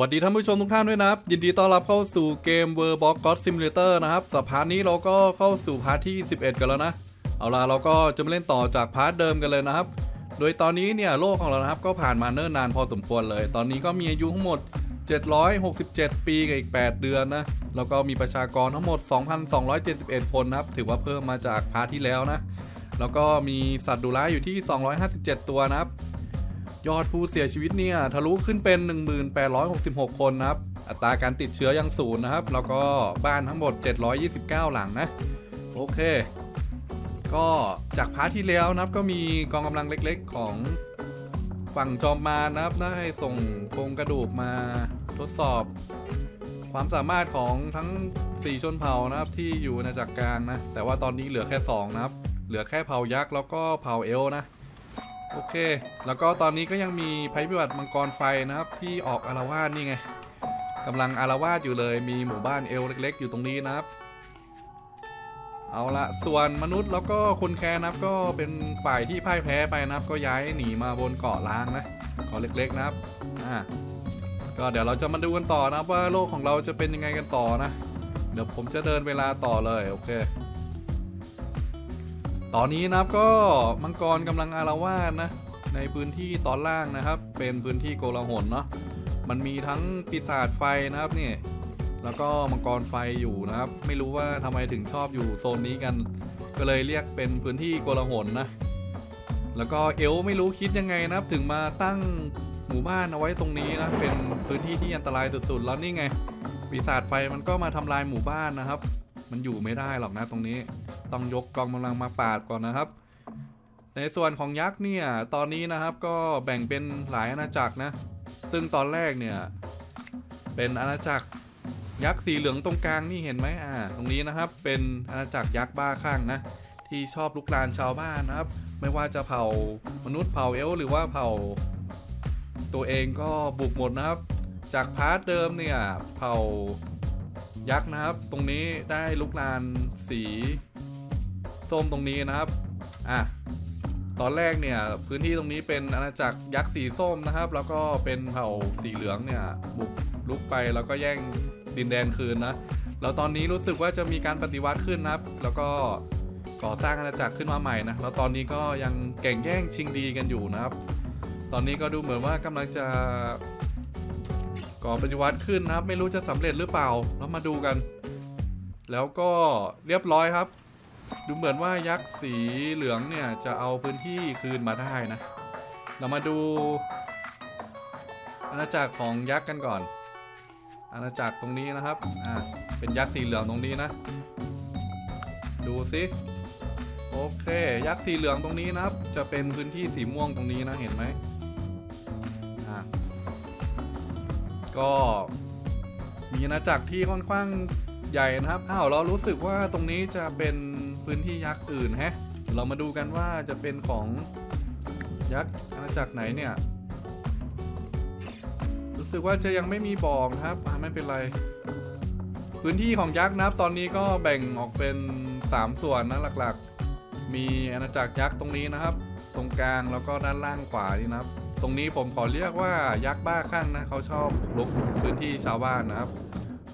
วัสดีท่านผู้ชมทุกท่านด้วยนะครับ ยินดีต้อนรับเข้าสู่เกม World Box God Simulator นะครับสัปพาร์นี้เราก็เข้าสู่พาร์ทที่ 11 กันแล้วนะ เอาล่ะเราก็จะมาเล่นต่อจากพาร์ทเดิมกันเลยนะครับ โดยตอนนี้เนี่ยโลกของเรานะครับก็ผ่านมาเนิ่นนานพอสมควรเลย ตอนนี้ก็มีอายุทั้งหมด 767 ปีกับอีก 8 เดือนนะ แล้วก็มีประชากรทั้งหมด 2,271 คนนะครับ ถือว่าเพิ่มมาจากพาร์ทที่แล้วนะ แล้วก็มีสัตว์ดุร้ายอยู่ที่ 257 ตัวนะครับ ยอดผู้เสียชีวิตเนี่ยทะลุขึ้นเป็น 1866 คนนะครับ อัตราการติดเชื้อยังศูนย์นะครับ แล้วก็บ้านทั้งหมด 729 หลังนะ โอเค ก็จากพาร์ทที่แล้วนะครับก็มีกองกำลังเล็กๆของฝั่งจอมมารนะครับได้ส่งโครงกระดูกมาทดสอบ ความสามารถของทั้ง 4 ชนเผ่านะครับที่อยู่ในจักรกลางนะ แต่ว่าตอนนี้เหลือแค่ 2 นะครับ เหลือแค่เผ่ายักษ์แล้วก็เผ่าเอลนะ โอเค แล้วก็ตอนนี้ก็ยังมีภัยพิบัติมังกรไฟนะครับ ที่ออกอารวาสนี่ไงกำลังอารวาสอยู่เลย มีหมู่บ้านเอลเล็ก ๆ อยู่ตรงนี้นะครับ เอาละส่วนมนุษย์แล้วก็คนแคร์นะครับก็เป็นฝ่ายที่พ่ายแพ้ไปนะครับ ก็ย้ายหนีมาบนเกาะล้างนะเกาะเล็ก ๆ นะครับอ่าก็เดี๋ยวเราจะมาดูกันต่อนะครับว่าโลกของเราจะเป็นยังไงกันต่อนะ เดี๋ยวผมจะเดินเวลาต่อเลยโอเค ตอนนี้นะครับก็มังกรกำลังอารวาสนะ ในพื้นที่ตอนล่างนะครับ เป็นพื้นที่โกลาหลเนาะมันมีทั้งปีศาจไฟนะครับนี่แล้วก็มังกรไฟอยู่นะครับ ไม่รู้ว่าทำไมถึงชอบอยู่โซนนี้กัน ก็เลยเรียกเป็นพื้นที่โกลาหลนะ แล้วก็เอลไม่รู้คิดยังไงนะครับ ถึงมาตั้งหมู่บ้านเอาไว้ตรงนี้นะเป็นพื้นที่ที่อันตรายสุดๆแล้วนี่ไงปีศาจไฟมันก็มาทำลายหมู่บ้านนะครับ มันอยู่ไม่ได้หรอกนะตรงนี้ ต้องยกกองกำลังมาปาดก่อนนะครับ ในส่วนของยักษ์เนี่ย ตอนนี้นะครับก็แบ่งเป็นหลายอาณาจักรนะ ซึ่งตอนแรกเนี่ย เป็นอาณาจักรยักษ์สีเหลืองตรงกลางนี่เห็นไหมอ่า ตรงนี้นะครับ เป็นอาณาจักรยักษ์บ้าคลั่งนะ ที่ชอบลุกลานชาวบ้านนะครับ ไม่ว่าจะเผ่ามนุษย์เผ่าเอลหรือว่าเผ่า ตัวเองก็บุกหมดนะครับ จากพาร์ทเดิมเนี่ย เผ่า ยักษ์นะครับ ตรงนี้ได้ลุกลานสีส้มตรงนี้นะครับ อะ ตอนแรกเนี่ยพื้นที่ตรงนี้เป็นอาณาจักรยักษ์สีส้มนะครับ แล้วก็เป็นเผ่าสีเหลืองเนี่ยบุกลุกไปแล้วก็แย่งดินแดนคืนนะ แล้วตอนนี้รู้สึกว่าจะมีการปฏิวัติขึ้นนะครับ แล้วก็ก่อสร้างอาณาจักรขึ้นมาใหม่นะ แล้วตอนนี้ก็ยังแก่งแย่งชิงดีกันอยู่นะครับ ตอนนี้ก็ดูเหมือนว่ากำลังจะ ก่อปฏิวัติขึ้นนะครับ ไม่รู้จะสำเร็จหรือเปล่าเรามาดูกัน แล้วก็เรียบร้อยครับ ดูเหมือนว่ายักษ์สีเหลืองเนี่ยจะเอาพื้นที่คืนมาได้นะ เรามาดูอาณาจักรของยักษ์กันก่อน อาณาจักรตรงนี้นะครับ อ่า เป็นยักษ์สีเหลืองตรงนี้นะ ดูสิโอเค ยักษ์สีเหลืองตรงนี้นะครับ จะเป็นพื้นที่สีม่วงตรงนี้นะ เห็นไหม ก็มีอาณาจักรที่ค่อนข้างใหญ่นะครับ อ้าวเรารู้สึกว่าตรงนี้จะเป็นพื้นที่ยักษ์อื่นแฮะ เรามาดูกันว่าจะเป็นของยักษ์อาณาจักรไหนเนี่ย รู้สึกว่าจะยังไม่มีบอกนะครับไม่เป็นไร พื้นที่ของยักษ์นะครับ ตอนนี้ก็แบ่งออกเป็น 3 ส่วนนะหลักๆ มีอาณาจักรยักษ์ตรงนี้นะครับ ตรงกลางแล้วก็ด้านล่างขวานี่นะครับตรงนี้ผมขอเรียกว่ายักษ์บ้าคลั่งนะเขาชอบบุกรุกพื้นที่ชาวบ้านนะครับ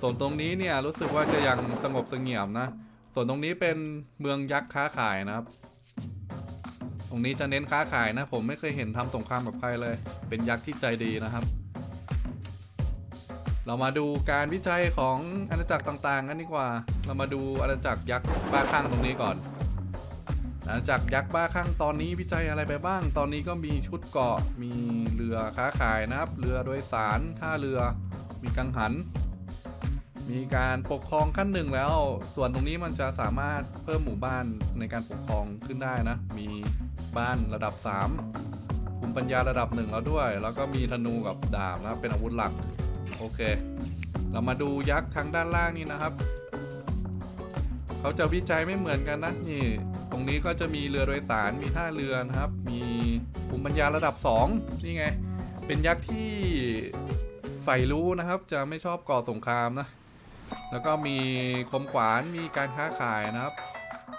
ส่วนตรงนี้เนี่ยรู้สึกว่าจะยังสงบสงี่ยมนะ ส่วนตรงนี้เป็นเมืองยักษ์ค้าขายนะครับ ตรงนี้จะเน้นค้าขายนะ ผมไม่เคยเห็นทำสงครามกับใครเลย เป็นยักษ์ที่ใจดีนะครับ เรามาดูการวิจัยของอาณาจักรต่างๆกันดีกว่า เรามาดูอาณาจักรยักษ์บ้าคลั่งตรงนี้ก่อน อาณาจักยักษ์บ้าคลั่งตอนนี้วิจัยอะไรไปบ้าง ตอนนี้ก็มีชุดเกาะ มีเรือค้าขายนะครับ เรือโดยสารท่าเรือ มีกังหัน มีการปกครองขั้นหนึ่งแล้ว ส่วนตรงนี้มันจะสามารถเพิ่มหมู่บ้านในการปกครองขึ้นได้นะ มีบ้านระดับ 3 ภูมิปัญญาระดับหนึ่งแล้วด้วย แล้วก็มีธนูกับดาบนะ เป็นอาวุธหลัก โอเค เรามาดูยักษ์ทางด้านล่างนี่นะครับ เขาจะวิจัยไม่เหมือนกันนะนี่ ตรงนี้ก็จะมีเรือโดยสารมีท่าเรือนะครับ มีภูมิปัญญาระดับ 2 นี่ไง เป็นยักษ์ที่ใฝ่รู้นะครับ จะไม่ชอบก่อสงครามนะ แล้วก็มีคมขวานมีการค้าขายนะครับ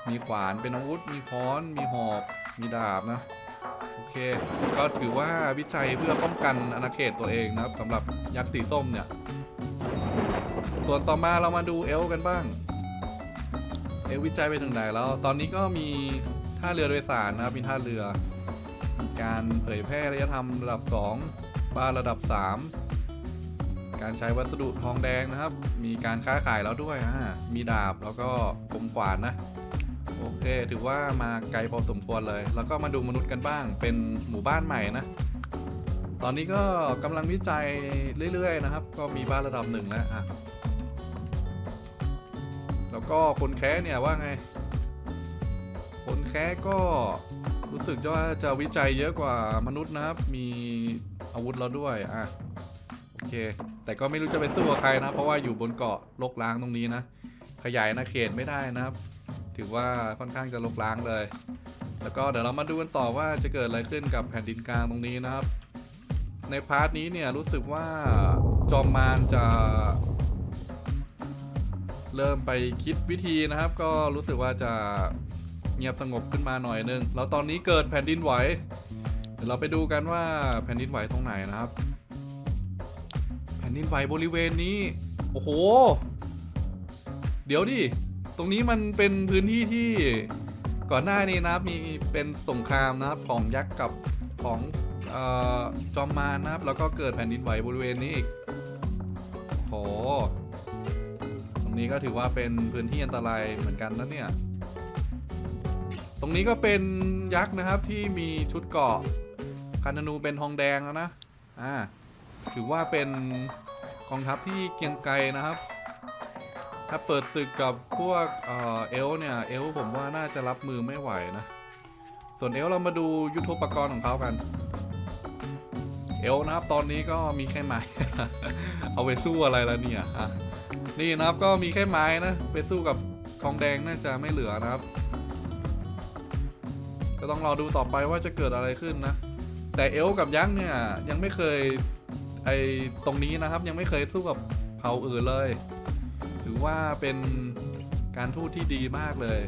มีขวานเป็นอาวุธ มีค้อน มีหอกมีดาบนะโอเค ก็ถือว่าวิจัยเพื่อป้องกันอาณาเขตตัวเองนะครับสำหรับยักษ์สีส้มเนี่ย ส่วนต่อมาเรามาดูเอลกันบ้าง เอวิจัยไปถึงไหนแล้ว ตอนนี้ก็มีท่าเรือโดยสารนะครับ มีท่าเรือ มีการเผยแพร่ระยะธรรมระดับ 2 บ้านระดับ 3 การใช้วัสดุทองแดงนะครับ มีการค้าขายแล้วด้วยอ่ามีดาบแล้วก็คมขวานนะ โอเค ถือว่ามาไกลพอสมควรเลย แล้วก็มาดูมนุษย์กันบ้าง เป็นหมู่บ้านใหม่นะ ตอนนี้ก็กำลังวิจัยเรื่อยๆนะครับ ก็มีบ้านระดับหนึ่งแล้วอะ แล้วก็คนแค้เนี่ยว่าไง คนแค้ก็รู้สึกว่าจะวิจัยเยอะกว่ามนุษย์นะครับ มีอาวุธแล้วด้วยอะโอเค แต่ก็ไม่รู้จะไปสู้กับใครนะ เพราะว่าอยู่บนเกาะลกล้างตรงนี้นะ ขยายอาณาเขตไม่ได้นะครับ ถือว่าค่อนข้างจะลกล้างเลย แล้วก็เดี๋ยวเรามาดูกันต่อว่าจะเกิดอะไรขึ้นกับแผ่นดินกลางตรงนี้นะครับ ในพาร์ทนี้เนี่ยรู้สึกว่าจอมมารจะ เริ่มไปคิดวิธีนะครับ ก็รู้สึกว่าจะเงียบสงบขึ้นมาหน่อยนึง แล้วตอนนี้เกิดแผ่นดินไหว เดี๋ยวเราไปดูกันว่าแผ่นดินไหวตรงไหนนะครับ แผ่นดินไหวบริเวณนี้ โอ้โห เดี๋ยวดิ ตรงนี้มันเป็นพื้นที่ที่ก่อนหน้านี้นะครับมีเป็นสงครามนะครับของยักษ์กับของออจอมมารนะครับ แล้วก็เกิดแผ่นดินไหวบริเวณนี้อีกโหตรง นี้ก็ถือว่าเป็นพื้นที่อันตรายเหมือนกันนะเนี่ย ตรงนี้ก็เป็นยักษ์นะครับที่มีชุดเกราะคันธนูเป็นทองแดงแล้วนะ อ่า ถือว่าเป็นกองทัพที่เกียงไกรนะครับ ถ้าเปิดศึกกับพวกเอเอลเนี่ย เอลผมว่าน่าจะรับมือไม่ไหวนะ ส่วนเอลเรามาดูยุทโธปกรณ์ของเขากัน เอลนะครับตอนนี้ก็มีแค่ไม้เอาไปสู้อะไรแล้วเนี่ยอะ นี่นะครับก็มีแค่ไม้นะ ไปสู้กับทองแดงน่าจะไม่เหลือนะครับ ก็ต้องรอดูต่อไปว่าจะเกิดอะไรขึ้นนะ แต่เอลกับยักษ์เนี่ยยังไม่เคยไอตรงนี้นะครับ ยังไม่เคยสู้กับเผ่าอื่นเลย ถือว่าเป็นการทูตที่ดีมากเลย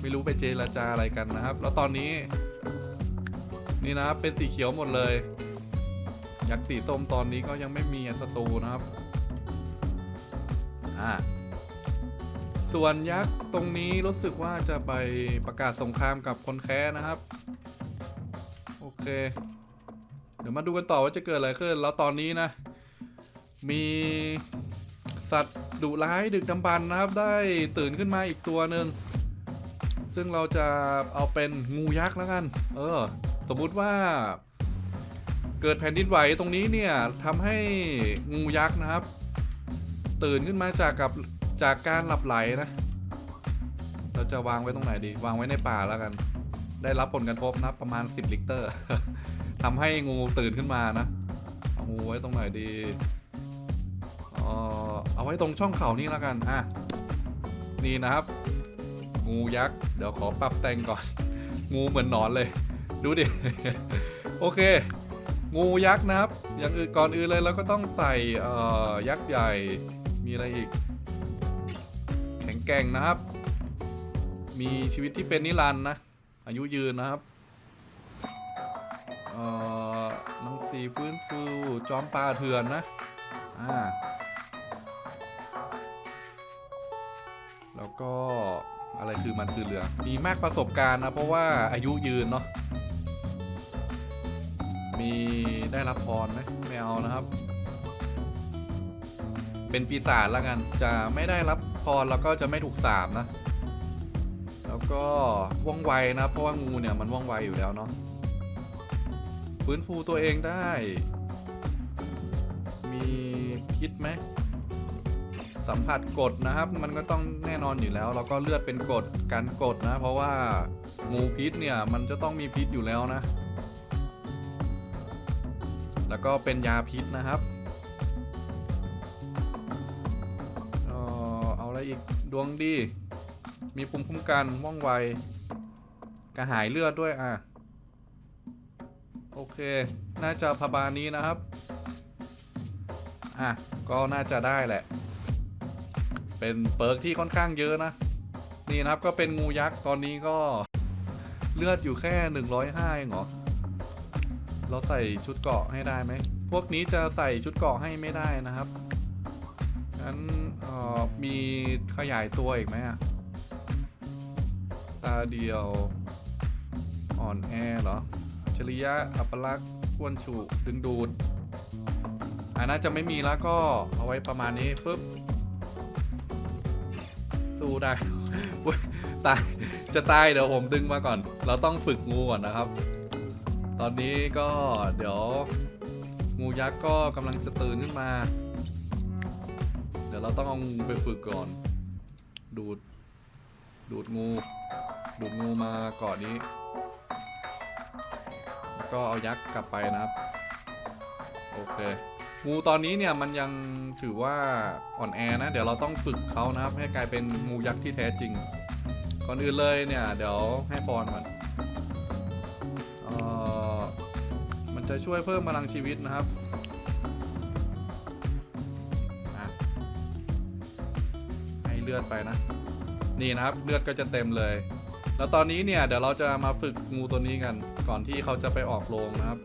ไม่รู้ไปเจรจาอะไรกันนะครับ แล้วตอนนี้ นี่นะครับเป็นสีเขียวหมดเลย ยักษ์สีส้มตอนนี้ก็ยังไม่มีศัตรูนะครับ อ่าส่วนยักษ์ตรงนี้รู้สึกว่าจะไปประกาศสงครามกับคนแค้นะครับ โอเค เดี๋ยวมาดูกันต่อว่าจะเกิดอะไรขึ้น แล้วตอนนี้นะ มีสัตว์ดุร้ายดึกดำบรรพ์นะครับ ได้ตื่นขึ้นมาอีกตัวหนึ่งซึ่งเราจะเอาเป็นงูยักษ์แล้วกัน เออ สมมุติว่า เกิดแผ่นดินไหวตรงนี้เนี่ยทำให้งูยักษ์นะครับ ตื่นขึ้นมาจากกับจากการหลับไหลนะ เราจะวางไว้ตรงไหนดี วางไว้ในป่าแล้วกัน ได้รับผลกระทบนะ ประมาณ 10 ลิตรทำให้งูตื่นขึ้นมานะ เอางูไว้ตรงไหนดีเอาไว้ตรงช่องเขานี่แล้วกัน อะ นี่นะครับ งูยักษ์ เดี๋ยวขอปรับแต่งก่อน งูเหมือนหนอนเลย ดูดิ โอเค งูยักษ์นะครับ อย่างอื่นก่อนอื่นเลยเราก็ต้องใส่ยักษ์ใหญ่ มีอะไรอีก แข็งแกร่งนะครับ มีชีวิตที่เป็นนิรันดร์นะ อายุยืนนะครับเอ่อนังสีฟื้นฟูจอมปลาเถื่อนนะ อ่า แล้วก็อะไรคือมันคือเรือมีมากประสบการณ์นะ เพราะว่าอายุยืนเนาะมีได้รับพรไหมไม่เอานะครับ เป็นปีศาจแล้วกัน จะไม่ได้รับพรแล้วก็จะไม่ถูกสาบนะ แล้วก็ว่องไวนะ เพราะว่างูเนี่ยมันว่องไวอยู่แล้วเนาะ ฟื้นฟูตัวเองได้ มีพิษไหม สัมผัสกดนะครับ มันก็ต้องแน่นอนอยู่แล้ว แล้วก็เลือดเป็นกดการกดนะ เพราะว่างูพิษเนี่ยมันจะต้องมีพิษอยู่แล้วนะ แล้วก็เป็นยาพิษนะครับ วงดี มีภูมิคุ้มกันว่องไว กระหายเลือดด้วยอะ โอเค น่าจะพบานี้นะครับ อะ ก็น่าจะได้แหละ เป็นเปิร์กที่ค่อนข้างเยอะนะ นี่นะครับก็เป็นงูยักษ์ตอนนี้ก็เลือดอยู่แค่ 105เองเหรอ เราใส่ชุดเกาะให้ได้ไหม พวกนี้จะใส่ชุดเกาะให้ไม่ได้นะครับ งั้นมีขยายตัวอีกไหมอะตาเดียว อ่อนแอเหรออัจฉริยะอัปลักษณ์อ้วนฉุดึงดูดอันน่าจะไม่มีแล้วก็เอาไว้ประมาณนี้ปุ๊บ สู้ได้ ตายจะตายเดี๋ยวผมดึงมาก่อน เราต้องฝึกงูก่อนนะครับ ตอนนี้ก็เดี๋ยว งูยักษ์ก็กำลังจะตื่นขึ้นมา ดี๋ยวเราต้องเอางูไปฝึกก่อน ดูด ดูดงู ดูดงูมาก่อนนี้ แล้วก็เอายักษ์กลับไปนะครับ โอเค งูตอนนี้เนี่ยมันยังถือว่าอ่อนแอนะ เดี๋ยวเราต้องฝึกเขานะครับ ให้กลายเป็นงูยักษ์ที่แท้จริง ก่อนอื่นเลยเนี่ย เดี๋ยวให้พรก่อนเออมันจะช่วยเพิ่มพลังชีวิตนะครับ เลือดไปนะ นี่นะครับเลือดก็จะเต็มเลย แล้วตอนนี้เนี่ยเดี๋ยวเราจะมาฝึกงูตัวนี้กัน ก่อนที่เขาจะไปออกโรงนะครับ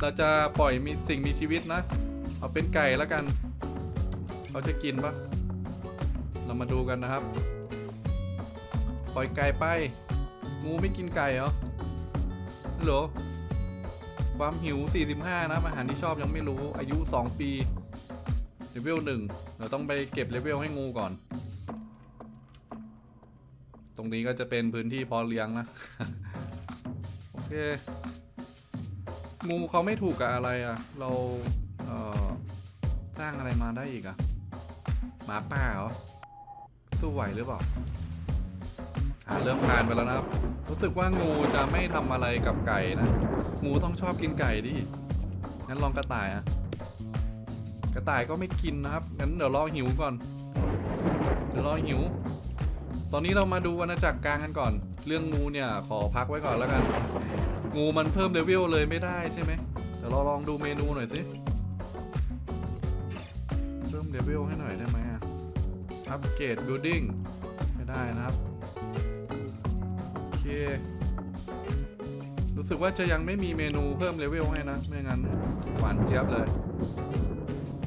เราจะปล่อยมีสิ่งมีชีวิตนะ เอาเป็นไก่แล้วกัน เขาจะกินปะเรามาดูกันนะครับ ปล่อยไก่ไป งูไม่กินไก่เหรอฮัลโหลความหิว 45 นะอาหารที่ชอบยังไม่รู้อายุ 2 ปีเลเวลหนึ่งเราต้องไปเก็บเลเวลให้งูก่อน รงนี้ก็จะเป็นพื้นที่พอเลี้ยงนะ โอเค งูเขาไม่ถูกกับอะไรอะ่ะ เราเอ่อสร้างอะไรมาได้อีกอะ่ะ หมาป่าเหรอ สู้ไหวหรือเปล่าอ่าเริ่มผ่านไปแล้วนะครับ รู้สึกว่างูจะไม่ทำอะไรกับไก่นะ งูต้องชอบกินไก่ดิ งั้นลองกระต่ายอะกระต่ายก็ไม่กินนะครับ งั้นเดี๋ยวรอหิวก่อน เดี๋ยวรอหิว ตอนนี้เรามาดูอาณาจักรกลางกันก่อน เรื่องงูเนี่ยขอพักไว้ก่อนแล้วกัน งูมันเพิ่มเลเวลเลยไม่ได้ใช่ไหมเดี๋ยวเราลองดูเมนูหน่อยสิ เพิ่มเลเวลให้หน่อยได้ไหมอะอัปเกรดบิลดิ้งไม่ได้นะครับ โอเค รู้สึกว่าจะยังไม่มีเมนูเพิ่มเลเวลให้นะ ไม่งั้นหวานเจี๊ยบเลย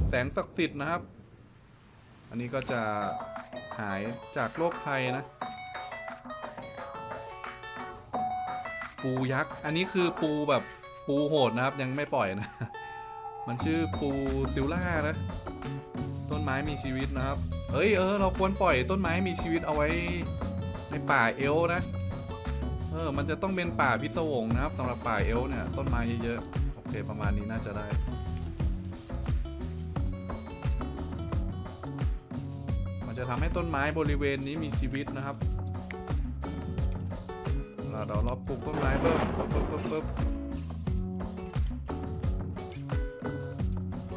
แสงศักดิ์สิทธิ์นะครับ อันนี้ก็จะ หายจากโรคภัยนะ ปูยักษ์ อันนี้คือปูแบบปูโหดนะครับ ยังไม่ปล่อยนะ มันชื่อปูซิลล่านะ ต้นไม้มีชีวิตนะครับ เอ้ยเออเราควรปล่อยต้นไม้มีชีวิตเอาไว้ในป่าเอลนะ เออ มันจะต้องเป็นป่าพิศวงนะครับสำหรับป่าเอลเนี่ย ต้นไม้เยอะๆ โอเคประมาณนี้น่าจะได้ จะทำให้ต้นไม้บริเวณนี้มีชีวิตนะครับเราเราปลูกต้นไม้เพิ่มปึ๊บปึ๊บปึ๊บปึ๊บ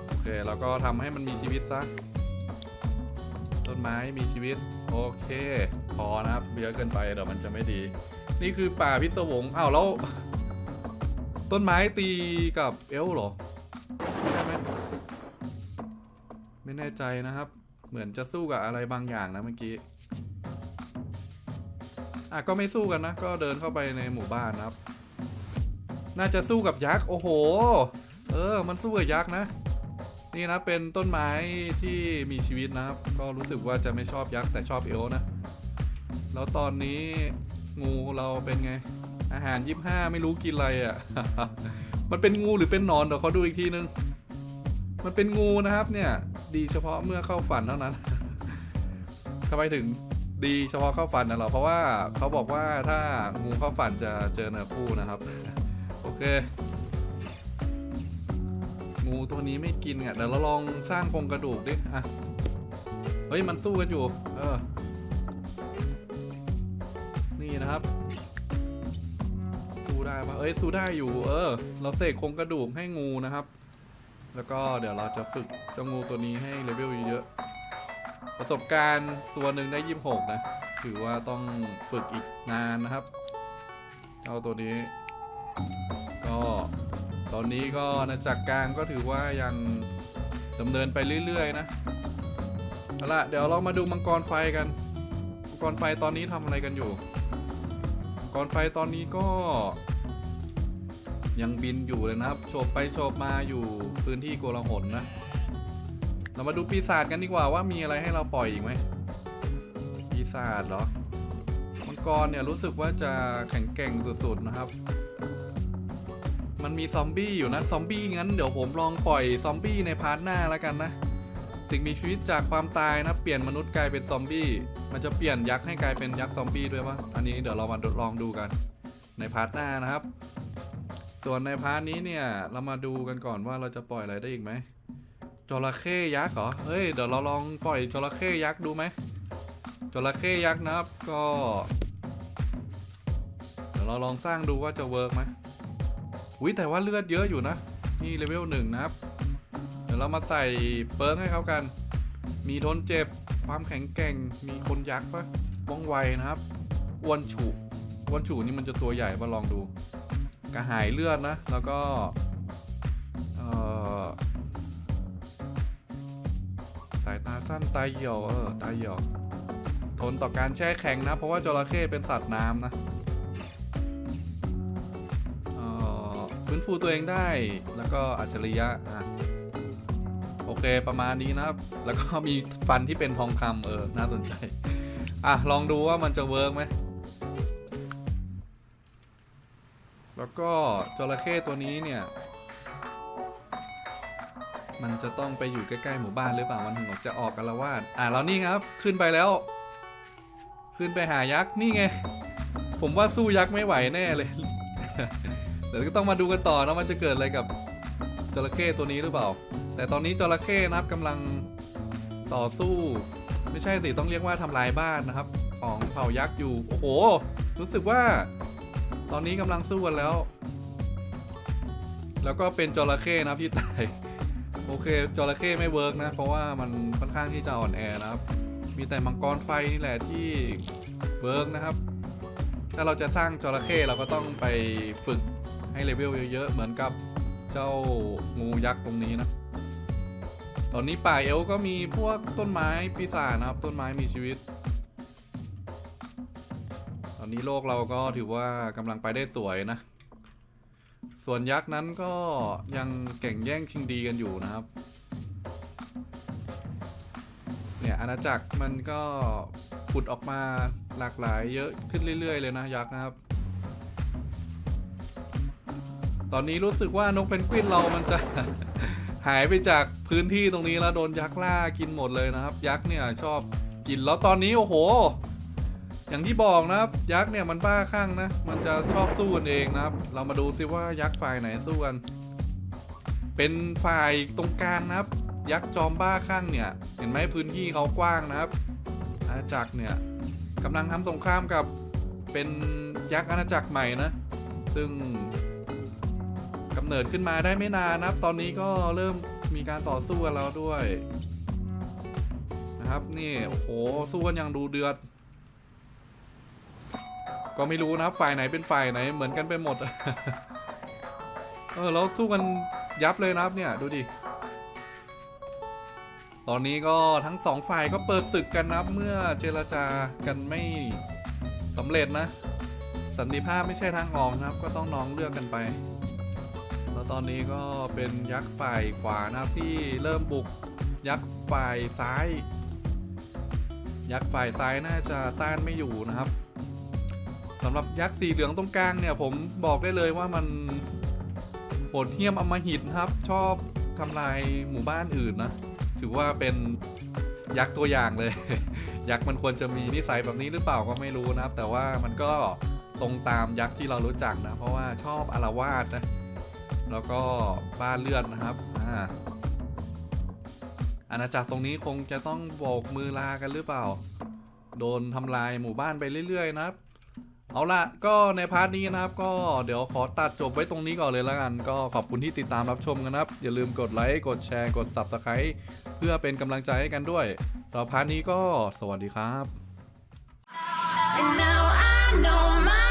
โอเคแล้วก็ทำให้มันมีชีวิตซะต้นไม้มีชีวิต โอเค พอนะครับเยอะเกินไปเดี๋ยวมันจะไม่ดี นี่คือป่าพิศวงอ้าวแล้ว ต้นไม้ตีกับเอลหรอใช่ไหมไม่แน่ใจนะครับ เหมือนจะสู้กับอะไรบางอย่างนะเมื่อกี้ อะก็ไม่สู้กันนะ ก็เดินเข้าไปในหมู่บ้านนะครับ น่าจะสู้กับยักษ์โอ้โห เออ มันสู้กับยักษ์นะ นี่นะเป็นต้นไม้ที่มีชีวิตนะครับ ก็รู้สึกว่าจะไม่ชอบยักษ์แต่ชอบเอลนะ แล้วตอนนี้งูเราเป็นไง อาหารยี่ห้าไม่รู้กินอะไรอะ่ะ มันเป็นงูหรือเป็นนอนเดี๋ยวเขาดูอีกทีนึง มันเป็นงูนะครับเนี่ย ดีเฉพาะเมื่อเข้าฝันเท่านั้น ทำไมถึงดีเฉพาะเข้าฝันนะเหรอ เพราะว่าเขาบอกว่าถ้างูเข้าฝันจะเจอเนื้อคู่นะครับ โอเค งูตัวนี้ไม่กินอะเดี๋ยวเราลองสร้างโครงกระดูกดิอะเฮ้ย มันสู้กันอยู่ เออ นี่นะครับ สู้ได้ปะเอ้ย สู้ได้อยู่ เออ เราเสกโครงกระดูกให้งูนะครับ แล้วก็เดี๋ยวเราจะฝึกเจ้างูตัวนี้ให้เลเวลเยอะๆประสบการณ์ตัวหนึ่งได้ยี่สิบหกนะ ถือว่าต้องฝึกอีกนานนะครับ เจ้าตัวนี้ ก็ตอนนี้ก็อาณาจักรกลางก็ถือว่ายังดำเนินไปเรื่อยๆนะเอาละเดี๋ยวเรามาดูมังกรไฟกันมังกรไฟตอนนี้ทำอะไรกันอยู่มังกรไฟตอนนี้ก็ ยังบินอยู่เลยนะครับโฉบไปโฉบมาอยู่พื้นที่โกลาหลนะ เรามาดูปีศาจกันดีกว่าว่ามีอะไรให้เราปล่อยอีกไหมปีศาจเหรอ มังกรเนี่ยรู้สึกว่าจะแข็งแกร่งสุดๆนะครับ มันมีซอมบี้อยู่นะ ซอมบี้งั้นเดี๋ยวผมลองปล่อยซอมบี้ในพาร์ทหน้าแล้วกันนะ สิ่งมีชีวิตจากความตายนะเปลี่ยนมนุษย์กลายเป็นซอมบี้ มันจะเปลี่ยนยักษ์ให้กลายเป็นยักษ์ซอมบี้ด้วยปะอันนี้เดี๋ยวเรามาลองดูกันในพาร์ทหน้านะครับ ส่วนในพาร์ทนี้เนี่ย เรามาดูกันก่อนว่าเราจะปล่อยอะไรได้อีกไหมจระเข้ยักษ์เหรอ เฮ้ย เดี๋ยวเราลองปล่อยจระเข้ยักษ์ดูไหมจระเข้ยักษ์นะครับ ก็ เดี๋ยวเราลองสร้างดูว่าจะเวิร์กไหมอุ้ยแต่ว่าเลือดเยอะอยู่นะ นี่เลเวลหนึ่งนะครับ เดี๋ยวเรามาใส่เปิร์กให้เขากัน มีทนเจ็บ ความแข็งแกร่ง มีคนยักษ์ปะว่องไวนะครับ อ้วนฉุอ้วนฉุนี่มันจะตัวใหญ่มาลองดู กระหายเลือดนะ แล้วก็สายตาสั้นตาเหี่ยวเออตาเหี่ยวทนต่อการแช่แข็งนะ เพราะว่าจระเข้เป็นสัตว์น้ำนะฟื้นฟูตัวเองได้แล้วก็อัจฉริยะอะโอเคประมาณนี้นะครับ แล้วก็มีฟันที่เป็นทองคำเออ น่าสนใจ อะ ลองดูว่ามันจะเวิร์กไหม แล้วก็จระเข้ตัวนี้เนี่ย มันจะต้องไปอยู่ใกล้ๆหมู่บ้านหรือเปล่ามันถึงออกจะออกกันละวาดอะแล้วนี่ครับ ขึ้นไปแล้ว ขึ้นไปหายักษ์นี่ไง ผมว่าสู้ยักษ์ไม่ไหวแน่เลยเดี๋ยวก็ต้องมาดูกันต่อนะว่าจะเกิดอะไรกับจระเข้ตัวนี้หรือเปล่า แต่ตอนนี้จระเข้นะครับกำลังต่อสู้ ไม่ใช่สิต้องเรียกว่าทำลายบ้านนะครับ ของเผ่ายักษ์อยู่โอ้โหรู้สึกว่า ตอนนี้กำลังสู้กันแล้ว แล้วก็เป็นจระเข้นะพี่ตาย โอเคจระเข้ไม่เวิร์กนะ เพราะว่ามันค่อนข้างที่จะอ่อนแอนะครับ มีแต่มังกรไฟนี่แหละที่เวิร์กนะครับ ถ้าเราจะสร้างจระเข้เราก็ต้องไปฝึกให้เลเวลเยอะๆ เหมือนกับเจ้างูยักษ์ตรงนี้นะ ตอนนี้ป่าเอลก็มีพวกต้นไม้ปีศาจนะครับ ต้นไม้มีชีวิต อนนี้โลกเราก็ถือว่ากำลังไปได้สวยนะ ส่วนยักษ์นั้นก็ยังแข่งแย่งชิงดีกันอยู่นะครับ เนี่ยอาณาจักรมันก็ผุดออกมาหลากหลายเยอะขึ้นเรื่อย ๆ เลยนะยักษ์นะครับ ตอนนี้รู้สึกว่านกเพนกวินเรามันจะ หายไปจากพื้นที่ตรงนี้แล้วโดนยักษ์ล่ากินหมดเลยนะครับ ยักษ์เนี่ยชอบกินแล้วตอนนี้โอ้โห อย่างที่บอกนะครับ ยักษ์เนี่ยมันบ้าคลั่งนะ มันจะชอบสู้กันเองนะครับ เรามาดูซิว่ายักษ์ฝ่ายไหนสู้กัน เป็นฝ่ายตรงกลางนะครับ ยักษ์จอมบ้าคลั่งเนี่ย เห็นไหมพื้นที่เขากว้างนะครับ อาณาจักรเนี่ยกำลังทำสงครามกับเป็นยักษ์อาณาจักรใหม่นะ ซึ่งกำเนิดขึ้นมาได้ไม่นานนะครับ ตอนนี้ก็เริ่มมีการต่อสู้กันแล้วด้วย นะครับนี่โอ้โหสู้กันอย่างดูเดือด ก็ไม่รู้นะครับฝ่ายไหนเป็นฝ่ายไหนเหมือนกันไปหมด เออแล้วสู้กันยับเลยนะครับเนี่ยดูดิ ตอนนี้ก็ทั้งสองฝ่ายก็เปิดศึกกันนะเมื่อเจรจากันไม่สำเร็จนะ สันติภาพไม่ใช่ทางออกนะครับ ก็ต้องน้องเลือกกันไป แล้วตอนนี้ก็เป็นยักษ์ฝ่ายขวานะครับที่เริ่มบุกยักษ์ฝ่ายซ้าย ยักษ์ฝ่ายซ้ายน่าจะต้านไม่อยู่นะครับ สำหรับยักษ์สีเหลืองตรงกลางเนี่ย ผมบอกได้เลยว่ามันโหดเหี้ยมอมหิตครับ ชอบทำลายหมู่บ้านอื่นนะ ถือว่าเป็นยักษ์ตัวอย่างเลย ยักษ์มันควรจะมีนิสัยแบบนี้หรือเปล่าก็ไม่รู้นะครับ แต่ว่ามันก็ตรงตามยักษ์ที่เรารู้จักนะ เพราะว่าชอบอารวาสนะ แล้วก็บ้านเลือดนะครับอ่าอาณาจักรตรงนี้คงจะต้องโบกมือลากันหรือเปล่า โดนทำลายหมู่บ้านไปเรื่อยๆนะครับ เอาละก็ในพาร์ทนี้นะครับ ก็เดี๋ยวขอตัดจบไว้ตรงนี้ก่อนเลยแล้วกัน ก็ขอบคุณที่ติดตามรับชมกันนะครับ อย่าลืมกดไลค์กดแชร์กด Subscribe เพื่อเป็นกำลังใจให้กันด้วยสำหรับพาร์ทนี้ก็สวัสดีครับ And now I know my